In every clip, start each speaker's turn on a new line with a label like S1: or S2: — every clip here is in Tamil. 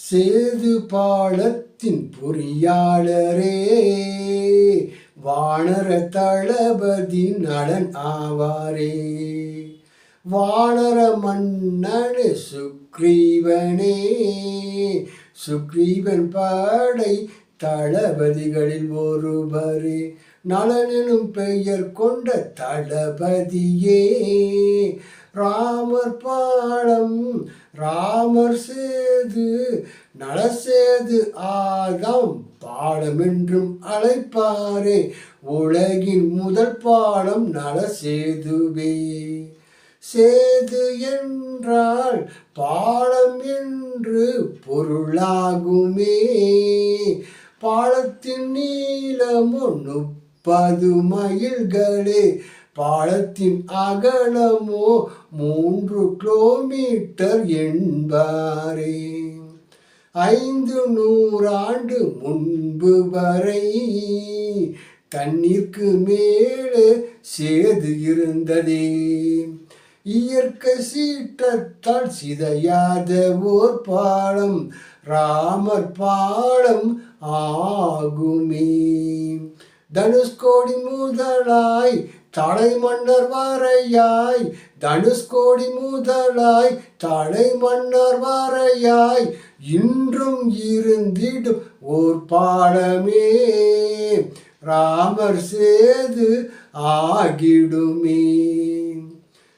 S1: சேது பாலத்தின் பொறியாளரே வானர தளபதி நடன் ஆவாரே. வானர மன்னனு சுக்ரீவனே சுக்ரீவன் படை தளபதிகளில் ஒருவரே. நலனும் பெயர் கொண்ட தளபதியே ராமர் பாடம் ராமர் சேது ஏது ஆகாம் பாடமென்றும் அழைப்பாரே. உலகின் முதல் பாடம் நல சேதுவே. சேது என்றால் பாலம் என்று பொருளாகுமே. பாலத்தின் நீளமோ முப்பது மயில்களே பாலத்தின் அகலமோ மூன்று கிலோமீட்டர் என்பாரே. ஐந்து நூறாண்டு முன்பு வரை தண்ணிற்கு மேலே சேது இருந்ததே. இயற்கை சீற்றத்தால் சிதையாத ஓர் பாலம் ராமர் பாலம் ஆகுமே. தனுஷ்கோடி முதலாய் தலை மன்னர் வாரையாய் தனுஷ்கோடி முதலாய் தலை மன்னர் வாரையாய் இன்றும் இருந்திடும் ஓர் பாலமே ராமர் சேது ஆகிடுமே.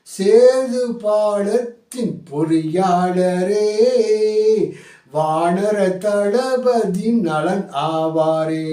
S1: சேது பாலத்தின் பொறியாளரே வானர தளபதி நலன் ஆவாரே.